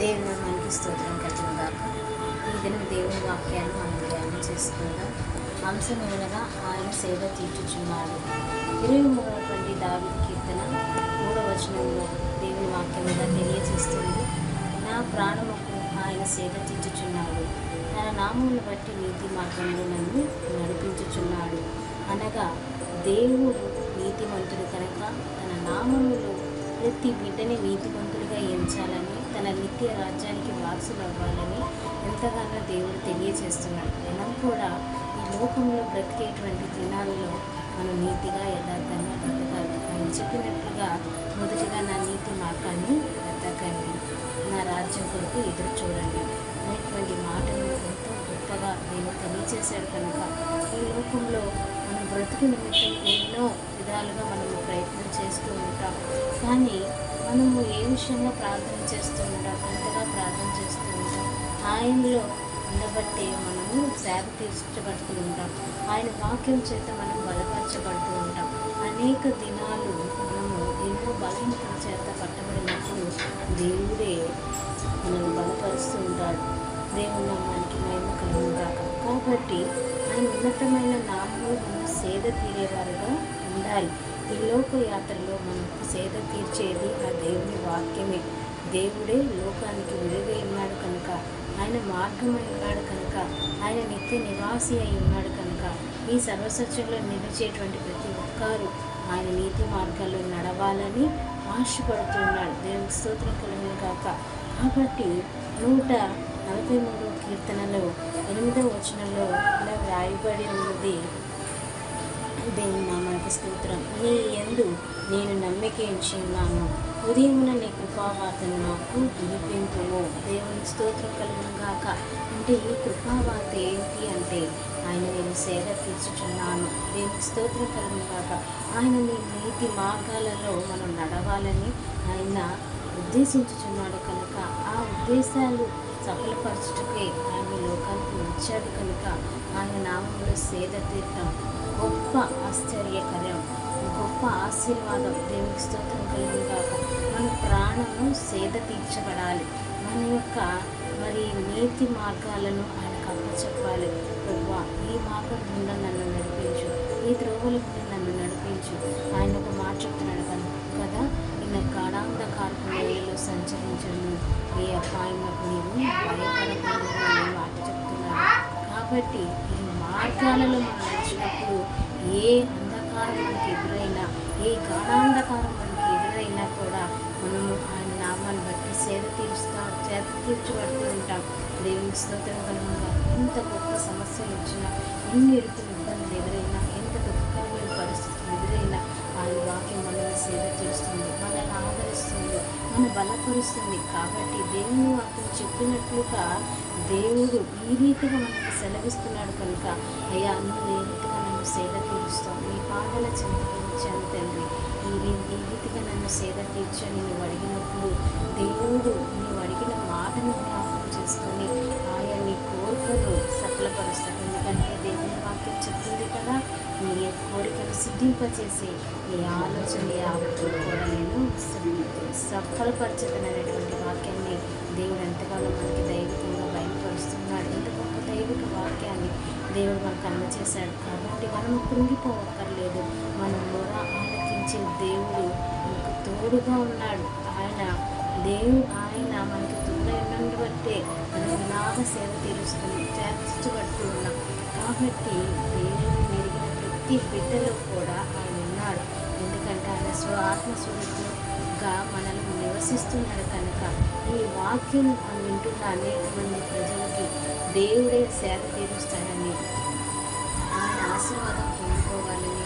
దేవుని మనకి స్తోత్రం కలుగుగాక ఈ దినం దేవుని వాక్యాన్ని మనం ధ్యానం చేసుకుందాం. అంశం ఏమనగా ఆయన సేవ తీర్చుచున్నాడు. ఇరవై మూడవ పండి దావి కీర్తన మూడవ వచనంలో దేవుని వాక్యముగా తెలియజేస్తుంది. నా ప్రాణముకు ఆయన సేవ తీర్చుచున్నాడు. తన నామమును బట్టి నీతి మార్గంలో నన్ను నడిపించుచున్నాడు. అనగా దేవుడు నీతిమంతుడు కనుక తన నామములు ప్రతి బిడ్డని నీతిమంతుడిగా ఎంచాలని తన నిత్య రాజ్యానికి వారసులు అవ్వాలని ఎంతగానో దేవుడు తెలియజేస్తున్నాడు. మనం కూడా ఈ లోకంలో బ్రతికేటువంటి దినాలలో మనం నీతిగా యథార్థంగా బ్రతకాలి. ఆయన చెప్పినట్లుగా మొదటిగా నా నీతి మార్గాన్ని బ్రతకండి నా రాజ్యం కొరకు ఎదురు చూడండి. అనేటువంటి మాటను ఎంతో గొప్పగా నేను తెలియజేశాడు కనుక ఈ లోకంలో మనం బ్రతుకు నిమిత్తం ఎన్నో విధాలుగా మనము ప్రయత్నం చేస్తూ ఉంటాం. కానీ మనము ఏ విషయంలో ప్రార్థన చేస్తూ ఉంటాం? అంతగా ప్రార్థన చేస్తూ ఉంటాం? ఆయనలో ఉండబట్టే మనము సేవ తీర్చబడుతూ ఉంటాం. ఆయన వాక్యం చేత మనం బలపరచబడుతూ ఉంటాం. అనేక దినాలు మనము ఎన్నో బలహీనతల చేత పట్టబడినప్పుడు దేవుడే మనల్ని బలపరుస్తూ ఉంటాడు. దేవుని నామానికి మేము కలుగుగాక కాబట్టి ఆయన ఉన్నతమైన నామలు మనం సేద తీరేవారుగా ఉండాలి ఈ లోక యాత్రలో మనకు సేద తీర్చేది ఆ దేవుని వాక్యమే దేవుడే లోకానికి వెలుగై కనుక ఆయన మార్గమై ఉన్నాడు కనుక ఆయన నిత్య నివాసి అయి ఉన్నాడు కనుక ఈ సర్వసత్యంలో నిలిచేటువంటి ప్రతి ఒక్కరు ఆయన నీతి మార్గాల్లో నడవాలని ఆశపడుతున్నాడు దేవుని స్తోత్రం కలిగిన కాక కాబట్టి నూట నలభై మూడు కీర్తనలో ఎనిమిదవ వచనంలో ఇలా వ్రాయబడి ఉన్నది. దేవుని నామానికి స్తోత్రం. నీ ఎందు నేను నమ్మిక ఉంచి ఉన్నాను ఉదయమున నీ కృపావార్తను నాకు వినిపింపుము. దేవుని స్తోత్రం కలిగిన అంటే ఈ కృపావార్త ఏంటి అంటే ఆయన నేను సేద తీర్చుచున్నాను. దేవుని స్తోత్రం కలిగిన ఆయన నీ నీతి మార్గాలలో మనం నడవాలని ఆయన ఉద్దేశించుచున్నాడు కనుక ఆ ఉద్దేశాలు సఫలపరచుటకే ఆయన లోకానికి వచ్చాడు కనుక ఆయన నామంలో సేద తీర్థం. గొప్ప ఆశ్చర్యకరం. గొప్ప ఆశీర్వాదం. దేవునికి స్తోత్రం కలిగిన కాక మన ప్రాణము సేద తీర్చబడాలి. మన యొక్క మరి నీతి మార్గాలను ఆయనకు అప్పచెప్పాలి. ప్రభు ఈ మార్గం గుండా నన్ను నడిపించు. ఈ త్రోవల గుండా నన్ను నడిపించు. ఆయన ఒక మాట చెప్తున్నాడు. కాబట్టి ఈ మార్గాలలో మనం వచ్చినప్పుడు ఏ అంధకారం మనకి ఎదురైనా ఏ గాఢాంధకారం మనకి ఎదురైనా కూడా మనము ఆయన నామాన్ని బట్టి సేద తీర్చుతా చేత తీర్చబడుతూ ఉంటాం. దేవుని స్తోత్రం కలుగుగా ఇంత గొప్ప సమస్యలు వచ్చినా ఎన్ని ఇరుకులు బలపరుస్తుంది. కాబట్టి దేవుడు వాక్యం చెప్పినట్లుగా దేవుడు ఈ రీతిగా మనకు సెలవిస్తున్నాడు కనుక అయ్యా నువ్వు ఏ రీతిగా నన్ను సేద తీరుస్తావు? నీ పాదల చింతించాను తండ్రి. ఈ ఈ రీతిగా నన్ను సేద తీర్చని నువ్వు అడిగినప్పుడు దేవుడు నీవు అడిగిన మాటను జ్ఞాపకం చేసుకో. కోరికను సిద్ధింపచేసి ఆలోచన కూడా నేను సఫలపరచదననేటువంటి వాక్యాన్ని దేవుడు ఎంతగానో మనకి దైవికంగా బయలుపరుస్తున్నాడు ఎంత గొప్ప దైవిక వాక్యాన్ని దేవుడు మనకు అందజేశాడు కాబట్టి మనం కృంగిపోవక్కర్లేదు మనం మొర ఆలకించే దేవుడు మనకు తోడుగా ఉన్నాడు. ఆయన దేవుడు ఆయన మనకి తోడైనందు బట్టే మనం ఇలాగ సేవ తీరుస్తుంది చేర్చబడుతూ ఉన్నాం. కాబట్టి దేవుడు ప్రతి బిడ్డలో కూడా ఆయన ఉన్నాడు. ఎందుకంటే ఆయన స్వ ఆత్మస్వరూపంగా మనల్ని నివసిస్తున్నాడు కనుక ఈ వాక్యం వింటున్న అనేక మంది ప్రజలకి దేవుడే సేవ తీరుస్తాడని ఆయన ఆశీర్వాదం పొందుకోవాలని